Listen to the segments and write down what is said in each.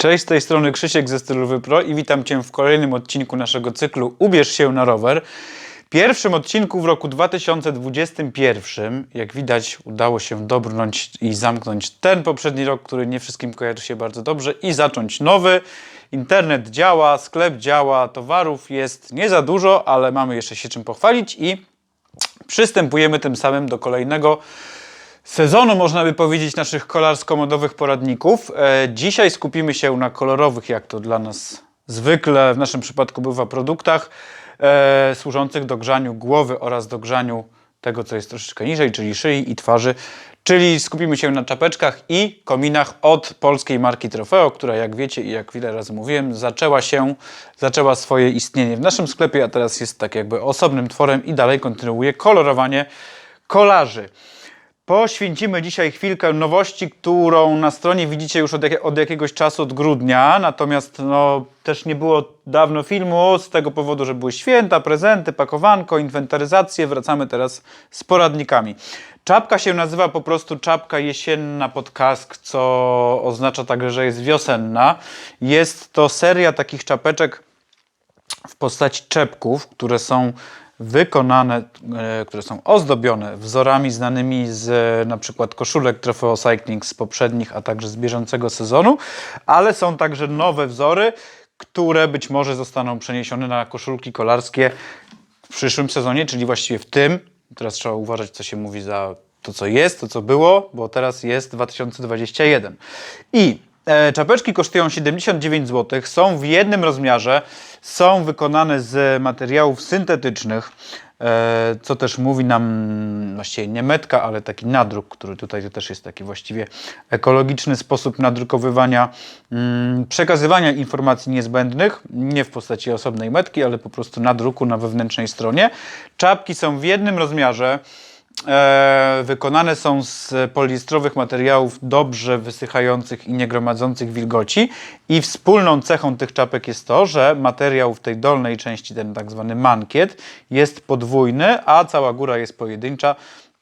Cześć, z tej strony Krzysiek ze Stylowy Pro i witam Cię w kolejnym odcinku naszego cyklu Ubierz się na rower. Pierwszym odcinku w roku 2021. Jak widać, udało się dobrnąć i zamknąć ten poprzedni rok, który nie wszystkim kojarzy się bardzo dobrze, i zacząć nowy. Internet działa, sklep działa, towarów jest nie za dużo, ale mamy jeszcze się czym pochwalić i przystępujemy tym samym do kolejnego sezonu, można by powiedzieć, naszych kolarsko-modowych poradników. E, dzisiaj skupimy się na kolorowych, jak to dla nas zwykle w naszym przypadku bywa, produktach e, służących do grzaniu głowy oraz do grzaniu tego, co jest troszeczkę niżej, czyli szyi i twarzy. Czyli skupimy się na czapeczkach i kominach od polskiej marki Trofeo, która jak wiecie i jak wiele razy mówiłem, zaczęła się, zaczęła swoje istnienie w naszym sklepie, a teraz jest tak jakby osobnym tworem i dalej kontynuuje kolorowanie kolarzy. Poświęcimy dzisiaj chwilkę nowości, którą na stronie widzicie już od, jak, od jakiegoś czasu, od grudnia. Natomiast no, też nie było dawno filmu z tego powodu, że były święta, prezenty, pakowanko, inwentaryzacje. Wracamy teraz z poradnikami. Czapka się nazywa po prostu czapka jesienna pod kask, co oznacza także, że jest wiosenna. Jest to seria takich czapeczek w postaci czepków, które są wykonane, e, które są ozdobione wzorami znanymi z e, na przykład koszulek Trofeo Cycling z poprzednich, a także z bieżącego sezonu, ale są także nowe wzory, które być może zostaną przeniesione na koszulki kolarskie w przyszłym sezonie, czyli właściwie w tym. Teraz trzeba uważać, co się mówi za to, co jest, to, co było, bo teraz jest 2021. I czapeczki kosztują 79 zł, są w jednym rozmiarze, są wykonane z materiałów syntetycznych, e, co też mówi nam właściwie nie metka, ale taki nadruk, który tutaj też jest taki właściwie ekologiczny sposób nadrukowywania, mm, przekazywania informacji niezbędnych, nie w postaci osobnej metki, ale po prostu nadruku na wewnętrznej stronie. Czapki są w jednym rozmiarze, e, wykonane są z poliestrowych materiałów dobrze wysychających i nie gromadzących wilgoci. I wspólną cechą tych czapek jest to, że materiał w tej dolnej części, ten tak zwany mankiet, jest podwójny, a cała góra jest pojedyncza,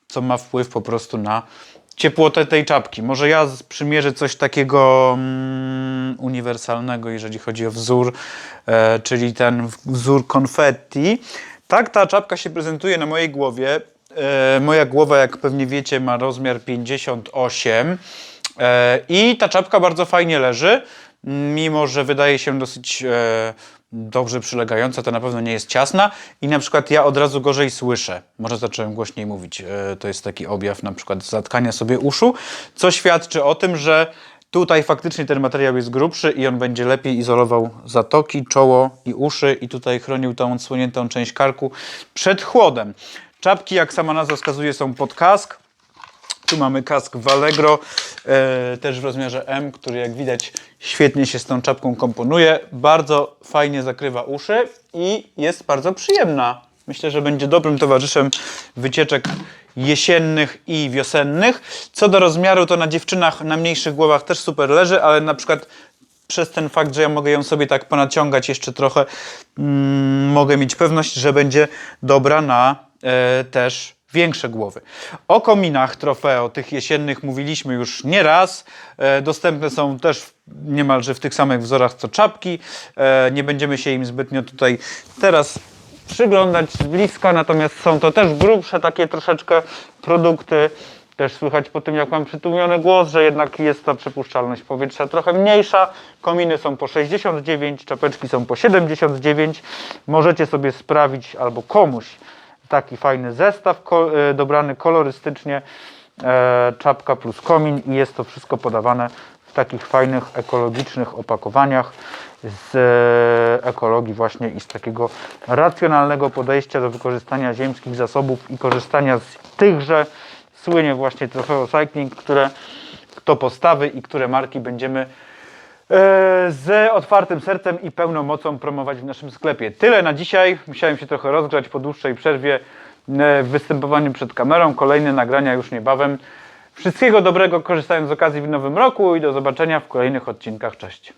co ma wpływ po prostu na ciepłotę tej czapki. Może ja przymierzę coś takiego mm, uniwersalnego, jeżeli chodzi o wzór, e, czyli ten wzór konfetti. Tak ta czapka się prezentuje na mojej głowie. E, moja głowa, jak pewnie wiecie, ma rozmiar 58 e, i ta czapka bardzo fajnie leży, mimo że wydaje się dosyć e, dobrze przylegająca, to na pewno nie jest ciasna i na przykład ja od razu gorzej słyszę. Może zacząłem głośniej mówić. To jest taki objaw na przykład zatkania sobie uszu, co świadczy o tym, że Tutaj faktycznie ten materiał jest grubszy i on będzie lepiej izolował zatoki, czoło i uszy i tutaj chronił tą odsłoniętą część karku przed chłodem. Czapki, jak sama nazwa wskazuje, są pod kask. Tu mamy kask w Allegro, e, też w rozmiarze M, który jak widać świetnie się z tą czapką komponuje. Bardzo fajnie zakrywa uszy i jest bardzo przyjemna. Myślę, że będzie dobrym towarzyszem wycieczek jesiennych i wiosennych. Co do rozmiaru, to na dziewczynach na mniejszych głowach też super leży, ale na przykład przez ten fakt, że ja mogę ją sobie tak ponaciągać jeszcze trochę, mm, mogę mieć pewność, że będzie dobra na też większe głowy. O kominach trofeo tych jesiennych mówiliśmy już nieraz. E, dostępne są też niemalże w tych samych wzorach co czapki. E, nie będziemy się im zbytnio tutaj teraz przyglądać z bliska, natomiast są to też grubsze takie troszeczkę produkty. Też słychać po tym, jak mam przytłumiony głos, że jednak jest ta przepuszczalność powietrza trochę mniejsza. Kominy są po 69, czapeczki są po 79. Możecie sobie sprawić albo komuś taki fajny zestaw e, dobrany kolorystycznie. E, czapka plus komin i jest to wszystko podawane w takich fajnych ekologicznych opakowaniach z e, ekologii właśnie i z takiego racjonalnego podejścia do wykorzystania ziemskich zasobów i korzystania z tychże słynie właśnie Trofeo Cycling, które to postawy i które marki będziemy z otwartym sercem i pełną mocą promować w naszym sklepie. Tyle na dzisiaj. Musiałem się trochę rozgrzać po dłuższej przerwie e, w występowaniu przed kamerą. Kolejne nagrania już niebawem. Wszystkiego dobrego korzystając z okazji w nowym roku i do zobaczenia w kolejnych odcinkach. Cześć.